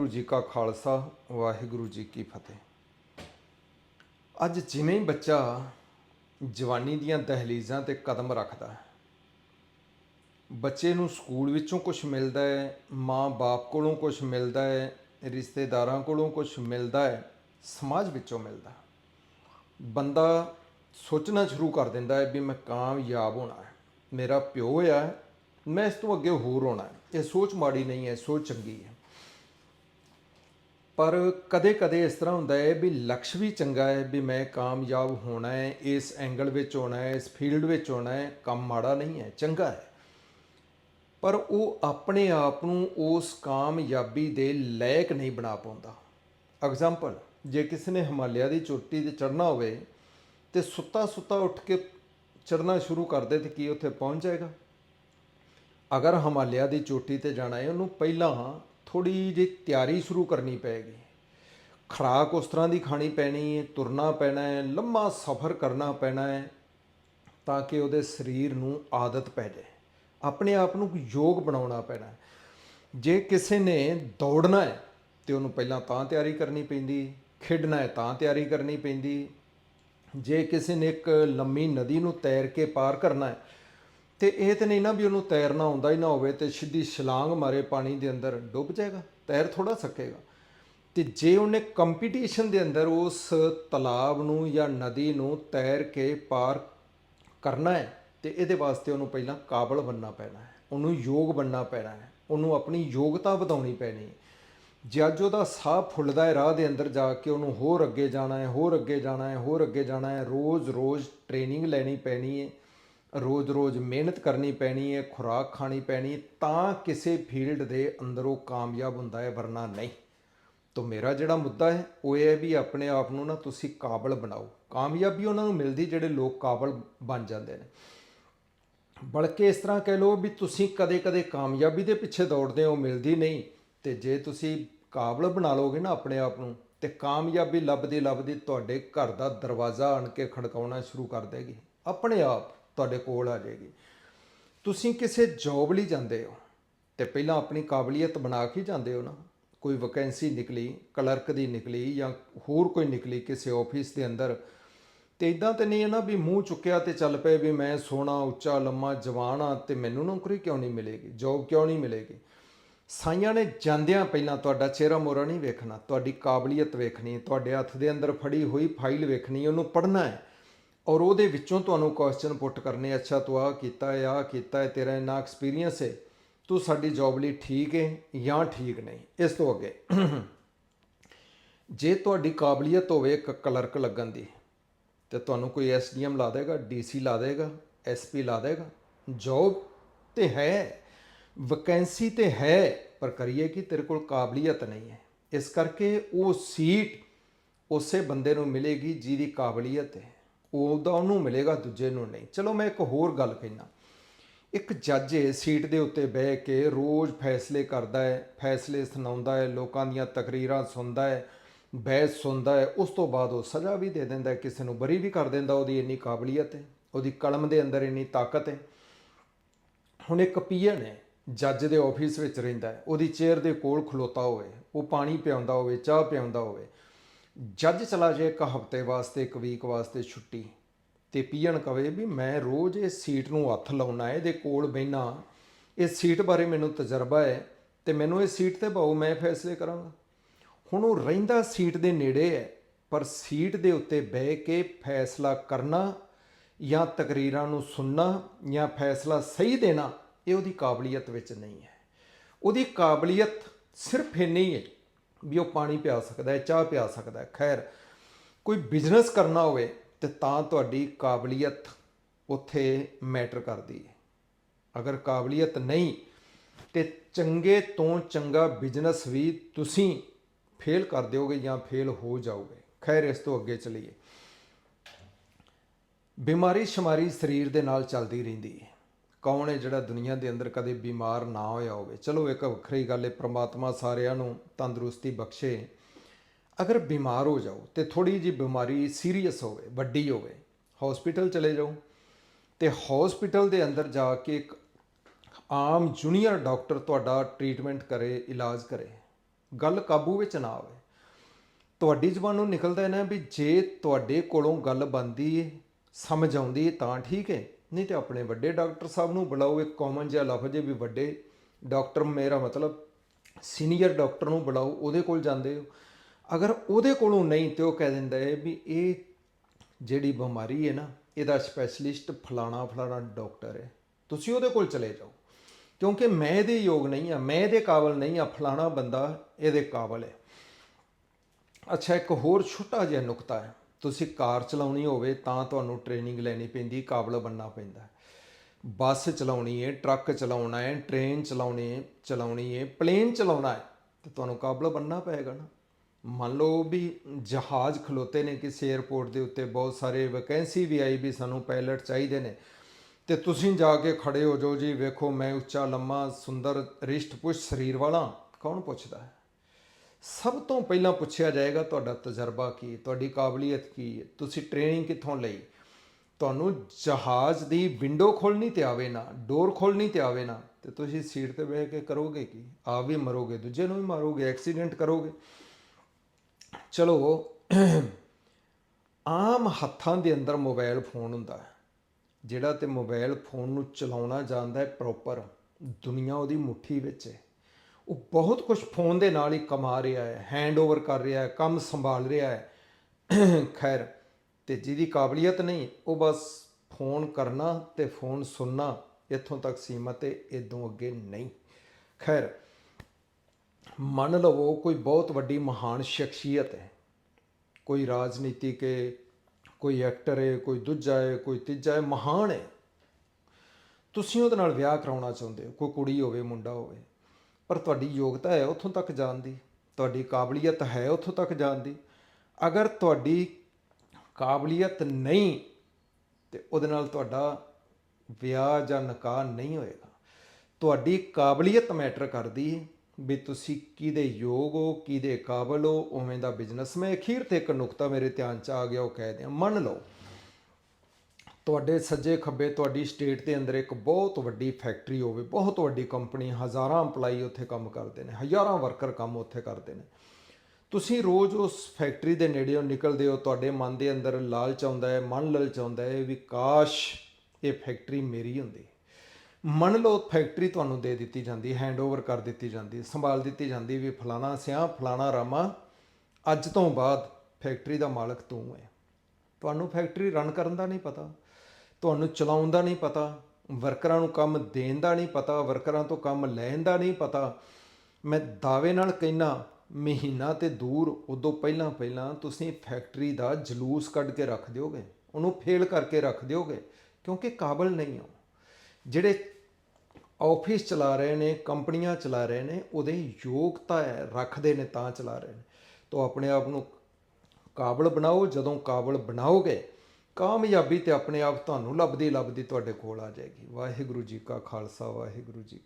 ਵਾਹਿਗੁਰੂ ਜੀ ਕਾ ਖਾਲਸਾ, ਵਾਹਿਗੁਰੂ ਜੀ ਕੀ ਫਤਿਹ। ਅੱਜ ਜਿਵੇਂ ਹੀ ਬੱਚਾ ਜਵਾਨੀ ਦੀਆਂ ਦਹਲੀਜ਼ਾਂ ਤੇ ਕਦਮ ਰੱਖਦਾ ਹੈ, ਬੱਚੇ ਨੂੰ ਸਕੂਲ ਵਿੱਚੋਂ ਕੁਝ ਮਿਲਦਾ ਹੈ ਮਾਂ-ਬਾਪ ਕੋਲੋਂ ਕੁਝ ਮਿਲਦਾ ਹੈ, ਰਿਸ਼ਤੇਦਾਰਾਂ ਕੋਲੋਂ ਕੁਝ ਮਿਲਦਾ ਹੈ, ਸਮਾਜ ਵਿੱਚੋਂ ਮਿਲਦਾ ਬੰਦਾ ਸੋਚਣਾ ਸ਼ੁਰੂ ਕਰ ਦਿੰਦਾ ਹੈ ਵੀ ਮੈਂ ਕਾਮਯਾਬ ਹੋਣਾ ਹੈ, ਮੇਰਾ ਪਿਓ ਆ ਮੈਂ ਇਸ ਤੋਂ ਅੱਗੇ ਹੋਰ ਹੋਣਾ ਹੈ। ਇਹ ਸੋਚ ਮਾੜੀ ਨਹੀਂ ਹੈ ਸੋਚ ਚੰਗੀ ਹੈ। ਪਰ ਕਦੇ-ਕਦੇ ਇਸ ਤਰ੍ਹਾਂ ਹੁੰਦਾ ਹੈ ਵੀ ਲਕਸ਼ ਵੀ ਚੰਗਾ ਹੈ ਵੀ ਮੈਂ ਕਾਮਯਾਬ ਹੋਣਾ ਹੈ, ਇਸ ਐਂਗਲ ਵਿੱਚ ਹੋਣਾ ਹੈ, ਇਸ ਫੀਲਡ ਵਿੱਚ ਹੋਣਾ ਹੈ, ਕੰਮ ਮਾੜਾ ਨਹੀਂ ਹੈ, ਚੰਗਾ ਹੈ। ਪਰ ਉਹ ਆਪਣੇ ਆਪ ਨੂੰ ਉਸ ਕਾਮਯਾਬੀ ਦੇ ਲਾਇਕ ਨਹੀਂ ਬਣਾ ਪਾਉਂਦਾ। ਐਗਜ਼ਾਮਪਲ ਜੇ ਕਿਸੇ ਨੇ ਹਿਮਾਲਿਆ ਦੀ ਚੋਟੀ ਤੇ ਚੜਨਾ ਹੋਵੇ ਤੇ ਸੁੱਤਾ ਸੁੱਤਾ ਉੱਠ ਕੇ ਚੜਨਾ ਸ਼ੁਰੂ ਕਰ ਦੇ ਤੇ ਕੀ ਉੱਥੇ ਪਹੁੰਚ ਜਾਏਗਾ? ਅਗਰ ਹਿਮਾਲਿਆ ਦੀ ਚੋਟੀ ਤੇ ਜਾਣਾ ਹੈ, ਉਹਨੂੰ ਪਹਿਲਾਂ ਥੋੜੀ ਜਿਹੀ ਤਿਆਰੀ ਸ਼ੁਰੂ ਕਰਨੀ ਪਏਗੀ। ਖੁਰਾਕ ਉਸ ਤਰ੍ਹਾਂ ਦੀ ਖਾਣੀ ਪੈਣੀ ਹੈ, ਤੁਰਨਾ ਪੈਣਾ ਹੈ, ਲੰਮਾ ਸਫ਼ਰ ਕਰਨਾ ਪੈਣਾ ਹੈ, ਤਾਂ ਕਿ ਉਹਦੇ ਸਰੀਰ ਨੂੰ ਆਦਤ ਪੈ ਜਾਏ। ਆਪਣੇ ਆਪ ਨੂੰ ਯੋਗ ਬਣਾਉਣਾ ਪੈਣਾ ਜੇ ਕਿਸੇ ਨੇ ਦੌੜਨਾ ਹੈ, ਤੇ ਉਹਨੂੰ ਪਹਿਲਾਂ ਤਾਂ ਤਿਆਰੀ ਕਰਨੀ ਪੈਂਦੀ ਖੇਡਣਾ ਹੈ ਤਾਂ ਤਿਆਰੀ ਕਰਨੀ ਪੈਂਦੀ ਜੇ ਕਿਸੇ ਨੇ ਇੱਕ ਲੰਮੀ ਨਦੀ ਨੂੰ ਤੈਰ ਕੇ ਪਾਰ ਕਰਨਾ ਹੈ ਤੇ ਇਹ ਤੇ ਨਹੀਂ ਨਾ ਵੀ ਉਹਨੂੰ ਤੈਰਨਾ ਆਉਂਦਾ ਹੀ ਨਾ ਹੋਵੇ ਤੇ ਸਿੱਧੀ ਛਲਾਂਗ ਮਾਰੇ ਪਾਣੀ ਦੇ ਅੰਦਰ ਡੁੱਬ ਜਾਏਗਾ, ਤੈਰ ਥੋੜਾ ਸਕੇਗਾ। ਤੇ ਜੇ ਉਹਨੇ ਕੰਪੀਟੀਸ਼ਨ ਦੇ ਅੰਦਰ ਉਸ ਤਲਾਬ ਨੂੰ ਜਾਂ ਨਦੀ ਨੂੰ ਤੈਰ ਕੇ ਪਾਰ ਕਰਨਾ ਹੈ ਤੇ ਇਹਦੇ ਵਾਸਤੇ ਉਹਨੂੰ ਪਹਿਲਾਂ ਕਾਬਲ ਬਣਨਾ ਪੈਣਾ ਹੈ, ਉਹਨੂੰ ਯੋਗ ਬਣਨਾ ਪੈਣਾ ਹੈ, ਉਹਨੂੰ ਆਪਣੀ ਯੋਗਤਾ ਵਧਾਉਣੀ ਪੈਣੀ ਹੈ। ਜੇ ਅੱਜ ਉਹਦਾ ਸਾਹ ਫੁੱਲਦਾ ਹੈ ਰਾਹ ਦੇ ਅੰਦਰ ਜਾ ਕੇ, ਉਹਨੂੰ ਹੋਰ ਅੱਗੇ ਜਾਣਾ ਹੈ, ਹੋਰ ਅੱਗੇ ਜਾਣਾ ਹੈ, ਹੋਰ ਅੱਗੇ ਜਾਣਾ ਹੈ, ਰੋਜ਼-ਰੋਜ਼ ਟ੍ਰੇਨਿੰਗ ਲੈਣੀ ਪੈਣੀ ਹੈ ਰੋਜ਼-ਰੋਜ਼ ਮਿਹਨਤ ਕਰਨੀ ਪੈਣੀ ਹੈ, ਖੁਰਾਕ ਖਾਣੀ ਪੈਣੀ, ਤਾਂ ਕਿਸੇ ਫੀਲਡ ਦੇ ਅੰਦਰੋਂ ਕਾਮਯਾਬ ਹੁੰਦਾ ਹੈ, ਵਰਨਾ ਨਹੀਂ। ਤੋ ਮੇਰਾ ਜਿਹੜਾ ਮੁੱਦਾ ਹੈ, ਉਹ ਇਹ ਹੈ ਵੀ ਆਪਣੇ ਆਪ ਨੂੰ ਨਾ ਤੁਸੀਂ ਕਾਬਲ ਬਣਾਓ। ਕਾਮਯਾਬੀ ਉਹਨਾਂ ਨੂੰ ਮਿਲਦੀ ਜਿਹੜੇ ਲੋਕ ਕਾਬਲ ਬਣ ਜਾਂਦੇ ਨੇ। ਬਲਕਿ ਇਸ ਤਰ੍ਹਾਂ ਕਹਿ ਲਓ ਵੀ ਤੁਸੀਂ ਕਦੇ-ਕਦੇ ਕਾਮਯਾਬੀ ਦੇ ਪਿੱਛੇ ਦੌੜਦੇ ਹੋ, ਮਿਲਦੀ ਨਹੀਂ, ਤੇ ਜੇ ਤੁਸੀਂ ਕਾਬਲ ਬਣਾ ਲਓਗੇ ਨਾ ਆਪਣੇ ਆਪ ਨੂੰ, ਤੇ ਕਾਮਯਾਬੀ ਲੱਭਦੀ ਲੱਭਦੀ ਤੁਹਾਡੇ ਘਰ ਦਾ ਦਰਵਾਜ਼ਾ ਆਣ ਕੇ ਖੜਕਾਉਣਾ ਸ਼ੁਰੂ ਕਰ ਦੇਗੀ। ਆਪਣੇ ਆਪ। ਤੁਹਾਡੇ ਕੋਲ ਆ ਜਾਏਗੀ। ਤੁਸੀਂ ਕਿਸੇ ਜੌਬ ਲਈ ਜਾਂਦੇ ਹੋ ਤੇ ਪਹਿਲਾਂ ਆਪਣੀ ਕਾਬਲੀਅਤ ਬਣਾ ਕੇ ਜਾਂਦੇ ਹੋ ਨਾ। ਕੋਈ ਵੈਕੈਂਸੀ ਨਿਕਲੀ ਕਲਰਕ ਦੀ ਨਿਕਲੀ ਜਾਂ ਹੋਰ ਕੋਈ ਨਿਕਲੀ ਕਿਸੇ ਆਫਿਸ ਦੇ ਅੰਦਰ, ਤੇ ਇਦਾਂ ਤੇ ਨਹੀਂ ਹੈ ਨਾ ਵੀ ਮੂੰਹ ਚੁੱਕਿਆ ਤੇ ਚੱਲ ਪਏ ਵੀ ਮੈਂ ਸੋਹਣਾ, ਉੱਚਾ, ਲੰਮਾ, ਜਵਾਨ ਆ ਤੇ ਮੈਨੂੰ ਨੌਕਰੀ ਕਿਉਂ ਨਹੀਂ ਮਿਲੇਗੀ ਜੌਬ ਕਿਉਂ ਨਹੀਂ ਮਿਲੇਗੀ। ਸਾਈਆਂ ਨੇ ਜਾਂਦਿਆਂ ਪਹਿਲਾਂ ਤੁਹਾਡਾ ਚਿਹਰਾ ਮੋਰਾ ਨਹੀਂ ਵੇਖਣਾ, ਤੁਹਾਡੀ ਕਾਬਲੀਅਤ ਵੇਖਣੀ, ਤੁਹਾਡੇ ਹੱਥ ਦੇ ਅੰਦਰ ਫੜੀ ਹੋਈ ਫਾਈਲ ਵੇਖਣੀ, ਉਹਨੂੰ ਪੜ੍ਹਨਾ ਹੈ। ਔਰ ਉਹਦੇ ਵਿੱਚੋਂ ਤੁਹਾਨੂੰ ਕੁਐਸਚਨ ਪੁੱਟ ਕਰਨੇ ਅੱਛਾ ਤੂੰ ਆਹ ਕੀਤਾ ਹੈ, ਆਹ ਕੀਤਾ ਹੈ, ਤੇਰਾ ਇੰਨਾ ਐਕਸਪੀਰੀਅੰਸ ਹੈ, ਤੂੰ ਸਾਡੀ ਜੌਬ ਲਈ ਠੀਕ ਹੈ ਜਾਂ ਠੀਕ ਨਹੀਂ? ਇਸ ਤੋਂ ਅੱਗੇ। ਜੇ ਤੁਹਾਡੀ ਕਾਬਲੀਅਤ ਹੋਵੇ ਇੱਕ ਕਲਰਕ ਲੱਗਣ ਦੀ, ਤੇ ਤੁਹਾਨੂੰ ਕੋਈ ਐਸਡੀਐਮ ਲਾ ਦੇਗਾ ਡੀਸੀ ਲਾ ਦੇਗਾ ਐਸਪੀ ਲਾ ਦੇਗਾ ਜੌਬ ਤੇ ਹੈ ਵੈਕੈਂਸੀ ਤੇ ਹੈ, ਪਰ ਕਰੀਏ ਕਿ ਤੇਰੇ ਕੋਲ ਕਾਬਲੀਅਤ ਨਹੀਂ ਹੈ। ਇਸ ਕਰਕੇ ਉਹ ਸੀਟ ਉਸੇ ਬੰਦੇ ਨੂੰ ਮਿਲੇਗੀ ਜਿਹਦੀ ਕਾਬਲੀਅਤ ਹੈ। ਉਹ ਉਹਦਾ ਉਹਨੂੰ ਮਿਲੇਗਾ, ਦੂਜੇ ਨੂੰ ਨਹੀਂ। ਚਲੋ ਮੈਂ ਇੱਕ ਹੋਰ ਗੱਲ ਕਹਿਣਾ ਇੱਕ ਜੱਜ ਸੀਟ ਦੇ ਉੱਤੇ ਬਹਿ ਕੇ ਰੋਜ਼ ਫੈਸਲੇ ਕਰਦਾ ਹੈ, ਫੈਸਲੇ ਸੁਣਾਉਂਦਾ ਹੈ, ਲੋਕਾਂ ਦੀਆਂ ਤਕਰੀਰਾਂ ਸੁਣਦਾ ਹੈ, ਬਹਿਸ ਸੁਣਦਾ ਹੈ, ਉਸ ਤੋਂ ਬਾਅਦ ਉਹ ਸਜ਼ਾ ਵੀ ਦੇ ਦਿੰਦਾ ਕਿਸੇ ਨੂੰ ਬਰੀ ਵੀ ਕਰ ਦਿੰਦਾ, ਉਹਦੀ ਇੰਨੀ ਕਾਬਲੀਅਤ ਹੈ, ਉਹਦੀ ਕਲਮ ਦੇ ਅੰਦਰ ਇੰਨੀ ਤਾਕਤ ਹੈ। ਹੁਣ ਇੱਕ ਪੀਐਨ ਹੈ, ਜੱਜ ਦੇ ਆਫਿਸ ਵਿੱਚ ਰਹਿੰਦਾ ਹੈ, ਉਹਦੀ ਚੇਅਰ ਦੇ ਕੋਲ ਖਲੋਤਾ ਹੋਵੇ, ਉਹ ਪਾਣੀ ਪਿਆਉਂਦਾ ਹੋਵੇ, ਚਾਹ ਪਿਆਉਂਦਾ ਹੋਵੇ ਜੱਜ ਚਲਾ ਜਾਏ ਇੱਕ ਹਫ਼ਤੇ ਵਾਸਤੇ, ਇੱਕ ਵੀਕ ਵਾਸਤੇ ਛੁੱਟੀ, ਤੇ ਪੀਐਨ ਕਵੇ ਵੀ ਮੈਂ ਰੋਜ਼ ਇਸ ਸੀਟ ਨੂੰ ਹੱਥ ਲਾਉਣਾ, ਇਹਦੇ ਕੋਲ ਬਹਿਣਾ। ਇਸ ਸੀਟ ਬਾਰੇ ਮੈਨੂੰ ਤਜਰਬਾ ਹੈ ਤੇ ਮੈਨੂੰ ਇਸ ਸੀਟ ਤੇ ਪਾਓ ਮੈਂ ਫੈਸਲੇ ਕਰਾਂਗਾ। ਹੁਣ ਉਹ ਰਹਿੰਦਾ ਸੀਟ ਦੇ ਨੇੜੇ ਹੈ, ਪਰ ਸੀਟ ਦੇ ਉੱਤੇ ਬਹਿ ਕੇ ਫੈਸਲਾ ਕਰਨਾ ਜਾਂ ਤਕਰੀਰਾਂ ਨੂੰ ਸੁਣਨਾ ਜਾਂ ਫੈਸਲਾ ਸਹੀ ਦੇਣਾ, ਇਹ ਉਹਦੀ ਕਾਬਲੀਅਤ ਵਿੱਚ ਨਹੀਂ ਹੈ। ਉਹਦੀ ਕਾਬਲੀਅਤ ਸਿਰਫ ਇੰਨੀ ਹੈ ਵੀ ਉਹ ਪਾਣੀ ਪਿਆ ਸਕਦਾ ਹੈ, ਚਾਹ ਪਿਆ ਸਕਦਾ ਹੈ। ਖੈਰ, ਕੋਈ ਬਿਜ਼ਨਸ ਕਰਨਾ ਹੋਵੇ ਤੇ ਤਾਂ ਤੁਹਾਡੀ ਕਾਬਲੀਅਤ ਉੱਥੇ ਮੈਟਰ ਕਰਦੀ ਹੈ। ਅਗਰ ਕਾਬਲੀਅਤ ਨਹੀਂ ਤੇ ਚੰਗੇ ਤੋਂ ਚੰਗਾ ਬਿਜ਼ਨਸ ਵੀ ਤੁਸੀਂ ਫੇਲ ਕਰ ਦਿਓਗੇ ਜਾਂ ਫੇਲ ਹੋ ਜਾਓਗੇ। ਖੈਰ, ਇਸ ਤੋਂ ਅੱਗੇ ਚਲੀਏ। ਬਿਮਾਰੀ ਸ਼ਮਾਰੀ ਸਰੀਰ ਦੇ ਨਾਲ ਚੱਲਦੀ ਰਹਿੰਦੀ ਹੈ। ਕੌਣ ਹੈ ਜਿਹੜਾ ਦੁਨੀਆ ਦੇ ਅੰਦਰ ਕਦੇ ਬਿਮਾਰ ਨਾ ਹੋਇਆ ਹੋਵੇ? ਚਲੋ, ਇੱਕ ਵੱਖਰੀ ਗੱਲ ਹੈ, ਪ੍ਰਮਾਤਮਾ ਸਾਰਿਆਂ ਨੂੰ ਤੰਦਰੁਸਤੀ ਬਖਸ਼ੇ। ਅਗਰ ਬਿਮਾਰ ਹੋ ਜਾਓ ਤੇ ਥੋੜੀ ਜੀ ਬਿਮਾਰੀ ਸੀਰੀਅਸ ਹੋਵੇ, ਵੱਡੀ ਹੋਵੇ, ਹਸਪੀਟਲ ਚਲੇ ਜਾਓ ਤੇ ਹਸਪੀਟਲ ਦੇ ਅੰਦਰ ਜਾ ਕੇ ਇੱਕ ਆਮ ਜੂਨੀਅਰ ਡਾਕਟਰ ਤੁਹਾਡਾ ਟ੍ਰੀਟਮੈਂਟ ਕਰੇ, ਇਲਾਜ ਕਰੇ। ਗੱਲ ਕਾਬੂ ਵਿੱਚ ਨਾ ਆਵੇ। ਤੁਹਾਡੀ ਜ਼ਬਾਨੋਂ ਨਿਕਲਦਾ ਹੈ ਨਾ ਵੀ ਜੇ ਤੁਹਾਡੇ ਕੋਲੋਂ ਗੱਲ ਬੰਦੀ ਸਮਝ ਆਉਂਦੀ ਤਾਂ ਠੀਕ ਹੈ ਨਹੀਂ ਤੇ ਆਪਣੇ ਵੱਡੇ ਡਾਕਟਰ ਸਾਹਿਬ ਨੂੰ ਬੁਲਾਓ, ਇੱਕ ਕਾਮਨ ਜਿਹਾ ਲਫ਼ਜ਼ ਹੈ ਵੀ ਵੱਡੇ ਡਾਕਟਰ, ਮੇਰਾ ਮਤਲਬ ਸੀਨੀਅਰ ਡਾਕਟਰ ਨੂੰ ਬੁਲਾਓ, ਉਹਦੇ ਕੋਲ ਜਾਂਦੇ ਹੋ। ਅਗਰ ਉਹਦੇ ਕੋਲੋਂ ਨਹੀਂ ਤੇ ਉਹ ਕਹਿ ਦਿੰਦਾ ਹੈ ਵੀ ਇਹ ਜਿਹੜੀ ਬਿਮਾਰੀ ਹੈ ਨਾ, ਇਹਦਾ ਸਪੈਸ਼ਲਿਸਟ ਫਲਾਣਾ ਫਲਾਣਾ ਡਾਕਟਰ ਹੈ। ਤੁਸੀਂ ਉਹਦੇ ਕੋਲ ਚਲੇ ਜਾਓ। ਕਿਉਂਕਿ ਮੈਂ ਇਹਦੇ ਯੋਗ ਨਹੀਂ ਆ ਮੈਂ ਇਹਦੇ ਕਾਬਲ ਨਹੀਂ ਆ ਫਲਾਣਾ ਬੰਦਾ ਇਹਦੇ ਕਾਬਲ ਹੈ। ਅੱਛਾ, ਇੱਕ ਹੋਰ ਛੋਟਾ ਜਿਹਾ ਨੁਕਤਾ ਹੈ। ਤੁਸੀਂ ਕਾਰ ਚਲਾਉਣੀ ਹੋਵੇ ਤਾਂ ਤੁਹਾਨੂੰ ਟ੍ਰੇਨਿੰਗ ਲੈਣੀ ਪੈਂਦੀ, ਕਾਬਲ ਬੰਨਾ ਪੈਂਦਾ। ਬੱਸ ਚਲਾਉਣੀ ਹੈ ਟਰੱਕ ਚਲਾਉਣਾ ਹੈ ਟ੍ਰੇਨ ਚਲਾਉਣੀ ਹੈ ਚਲਾਉਣੀ ਹੈ ਪਲੇਨ ਚਲਾਉਣਾ ਹੈ ਤੇ ਤੁਹਾਨੂੰ ਕਾਬਲ ਬੰਨਾ ਪਏਗਾ ਨਾ। ਮੰਨ ਲਓ ਵੀ ਜਹਾਜ਼ ਖਲੋਤੇ ਨੇ ਕਿਸੇ 에ਅਰਪੋਰਟ ਦੇ ਉੱਤੇ, ਬਹੁਤ ਸਾਰੇ ਵੈਕੈਂਸੀ ਵੀ ਆਈ ਵੀ ਸਾਨੂੰ ਪਾਇਲਟ ਚਾਹੀਦੇ ਨੇ। ਤੇ ਤੁਸੀਂ ਜਾ ਕੇ ਖੜੇ ਹੋ ਜਾਓ ਜੀ, ਵੇਖੋ ਮੈਂ ਉੱਚਾ, ਲੰਮਾ, ਸੁੰਦਰ ਰਿਸ਼ਟ ਪੁਸ਼ ਸਰੀਰ ਵਾਲਾ, ਕੌਣ ਪੁੱਛਦਾ ਹੈ? ਸਭ ਤੋਂ ਪਹਿਲਾਂ ਪੁੱਛਿਆ ਜਾਏਗਾ ਤੁਹਾਡਾ ਤਜਰਬਾ ਕੀ, ਤੁਹਾਡੀ ਕਾਬਲੀਅਤ ਕੀ ਹੈ? ਤੁਸੀਂ ਟ੍ਰੇਨਿੰਗ ਕਿੱਥੋਂ ਲਈ? ਤੁਹਾਨੂੰ ਜਹਾਜ਼ ਦੀ ਵਿੰਡੋ ਖੋਲਣੀ ਤੇ ਆਵੇ ਨਾ ਡੋਰ ਖੋਲਣੀ ਤੇ ਆਵੇ ਨਾ, ਤੇ ਤੁਸੀਂ ਸੀਟ ਤੇ ਬਹਿ ਕੇ ਕਰੋਗੇ ਕੀ? ਆਪ ਵੀ ਮਰੋਗੇ, ਦੂਜੇ ਨੂੰ ਵੀ ਮਾਰੋਗੇ ਐਕਸੀਡੈਂਟ ਕਰੋਗੇ। ਚਲੋ, ਆਮ ਹੱਥਾਂ ਦੇ ਅੰਦਰ ਮੋਬਾਈਲ ਫੋਨ ਹੁੰਦਾ ਹੈ। ਜਿਹੜਾ ਤੇ ਮੋਬਾਈਲ ਫੋਨ ਨੂੰ ਚਲਾਉਣਾ ਜਾਣਦਾ ਹੈ ਪ੍ਰੋਪਰ ਦੁਨੀਆ ਉਹਦੀ ਮੁੱਠੀ ਵਿੱਚ ਹੈ। ਉਹ ਬਹੁਤ ਕੁਝ ਫੋਨ ਦੇ ਨਾਲ ਹੀ ਕਮਾ ਰਿਹਾ ਹੈ ਹੈਂਡਓਵਰ ਕਰ ਰਿਹਾ ਹੈ, ਕੰਮ ਸੰਭਾਲ ਰਿਹਾ ਹੈ। ਖੈਰ, ਤੇ ਜਿਹਦੀ ਕਾਬਲੀਅਤ ਨਹੀਂ, ਉਹ ਬਸ ਫੋਨ ਕਰਨਾ ਤੇ ਫੋਨ ਸੁਣਨਾ, ਇੱਥੋਂ ਤੱਕ ਸੀਮਤ ਹੈ, ਇਦੋਂ ਅੱਗੇ ਨਹੀਂ। ਖੈਰ, ਮੰਨ ਲਵੋ ਕੋਈ ਬਹੁਤ ਵੱਡੀ ਮਹਾਨ ਸ਼ਖਸੀਅਤ ਹੈ। ਕੋਈ ਰਾਜਨੀਤਿਕ ਹੈ ਕੋਈ ਐਕਟਰ ਹੈ, ਕੋਈ ਦੂਜਾ ਹੈ, ਕੋਈ ਤੀਜਾ ਹੈ, ਮਹਾਨ ਹੈ। ਤੁਸੀਂ ਉਹਦੇ ਨਾਲ ਵਿਆਹ ਕਰਾਉਣਾ ਚਾਹੁੰਦੇ ਹੋ, ਕੋਈ ਕੁੜੀ ਹੋਵੇ, ਮੁੰਡਾ ਹੋਵੇ। ਪਰ ਤੁਹਾਡੀ ਯੋਗਤਾ ਹੈ ਉੱਥੋਂ ਤੱਕ ਜਾਣ ਦੀ। ਤੁਹਾਡੀ ਕਾਬਲੀਅਤ ਹੈ ਉੱਥੋਂ ਤੱਕ ਜਾਣ ਦੀ। ਅਗਰ ਤੁਹਾਡੀ ਕਾਬਲੀਅਤ ਨਹੀਂ, ਤੇ ਉਹਦੇ ਨਾਲ ਤੁਹਾਡਾ ਵਿਆਹ ਜਾਂ ਨਿਕਾਹ ਨਹੀਂ ਹੋਏਗਾ। ਤੁਹਾਡੀ ਕਾਬਲੀਅਤ ਮੈਟਰ ਕਰਦੀ ਹੈ ਵੀ ਤੁਸੀਂ ਕਿਹਦੇ ਯੋਗ ਹੋ, ਕਿਹਦੇ ਕਾਬਲ ਹੋ, ਉਵੇਂ ਦਾ ਬਿਜ਼ਨਸ ਮੈਂ ਅਖੀਰ ਤੇ ਇੱਕ ਨੁਕਤਾ ਮੇਰੇ ਧਿਆਨ ਚ ਆ ਗਿਆ, ਉਹ ਕਹਿ ਦਿਆਂ, ਮੰਨ ਲਓ ਤੁਹਾਡੇ ਸੱਜੇ ਖੱਬੇ ਤੁਹਾਡੀ ਸਟੇਟ ਦੇ ਅੰਦਰ ਇੱਕ ਬਹੁਤ ਵੱਡੀ ਫੈਕਟਰੀ ਹੋਵੇ, ਬਹੁਤ ਵੱਡੀ ਕੰਪਨੀ ਹਜ਼ਾਰਾਂ EMPLOYE ਉੱਥੇ ਕੰਮ ਕਰਦੇ ਨੇ, ਹਜ਼ਾਰਾਂ ਵਰਕਰ ਕੰਮ ਉੱਥੇ ਕਰਦੇ ਨੇ। ਤੁਸੀਂ ਰੋਜ਼ ਉਸ ਫੈਕਟਰੀ ਦੇ ਨੇੜਿਓਂ ਨਿਕਲਦੇ ਹੋ, ਤੁਹਾਡੇ ਮਨ ਦੇ ਅੰਦਰ ਲਾਲਚ ਆਉਂਦਾ ਹੈ, ਮਨ ਲਲਚਾਉਂਦਾ ਹੈ ਵੀ ਕਾਸ਼ ਇਹ ਫੈਕਟਰੀ ਮੇਰੀ ਹੁੰਦੀ। ਮੰਨ ਲਓ ਫੈਕਟਰੀ ਤੁਹਾਨੂੰ ਦੇ ਦਿੱਤੀ ਜਾਂਦੀ ਹੈਂਡਓਵਰ ਕਰ ਦਿੱਤੀ ਜਾਂਦੀ, ਸੰਭਾਲ ਦਿੱਤੀ ਜਾਂਦੀ ਵੀ ਫਲਾਣਾ ਸਿਆ, ਫਲਾਣਾ ਰਾਮਾ, ਅੱਜ ਤੋਂ ਬਾਅਦ ਫੈਕਟਰੀ ਦਾ ਮਾਲਕ ਤੂੰ ਹੈ। ਤੁਹਾਨੂੰ ਫੈਕਟਰੀ ਰਨ ਕਰਨ ਦਾ ਨਹੀਂ ਪਤਾ। ਤੁਹਾਨੂੰ ਚਲਾਉਣ ਦਾ ਨਹੀਂ ਪਤਾ, ਵਰਕਰਾਂ ਨੂੰ ਕੰਮ ਦੇਣ ਦਾ ਨਹੀਂ ਪਤਾ, ਵਰਕਰਾਂ ਤੋਂ ਕੰਮ ਲੈਣ ਦਾ ਨਹੀਂ ਪਤਾ। ਮੈਂ ਦਾਅਵੇ ਨਾਲ ਕਹਿਣਾ ਮਹੀਨਾ ਤੇ ਦੂਰ ਉਦੋਂ ਪਹਿਲਾਂ ਪਹਿਲਾਂ ਤੁਸੀਂ ਫੈਕਟਰੀ ਦਾ ਜਲੂਸ ਕੱਢ ਕੇ ਰੱਖ ਦਿਓਗੇ, ਉਹਨੂੰ ਫੇਲ ਕਰਕੇ ਰੱਖ ਦਿਓਗੇ, ਕਿਉਂਕਿ ਕਾਬਲ ਨਹੀਂ ਹੋ। ਜਿਹੜੇ ਆਫਿਸ ਚਲਾ ਰਹੇ ਨੇ, ਕੰਪਨੀਆਂ ਚਲਾ ਰਹੇ ਨੇ, ਉਹਦੇ ਯੋਗਤਾ ਹੈ, ਰੱਖਦੇ ਨੇ ਤਾਂ ਚਲਾ ਰਹੇ ਨੇ। ਤਾਂ ਆਪਣੇ ਆਪ ਨੂੰ ਕਾਬਲ ਬਣਾਓ, ਜਦੋਂ ਕਾਬਲ ਬਣਾਓਗੇ ਕਾਮਯਾਬੀ ਤੇ ਆਪਣੇ ਆਪ ਤੁਹਾਨੂੰ ਲੱਭਦੀ ਲੱਭਦੀ ਤੁਹਾਡੇ ਕੋਲ ਆ ਜਾਏਗੀ। ਵਾਹਿਗੁਰੂ ਜੀ ਕਾ ਖਾਲਸਾ, ਵਾਹਿਗੁਰੂ ਜੀ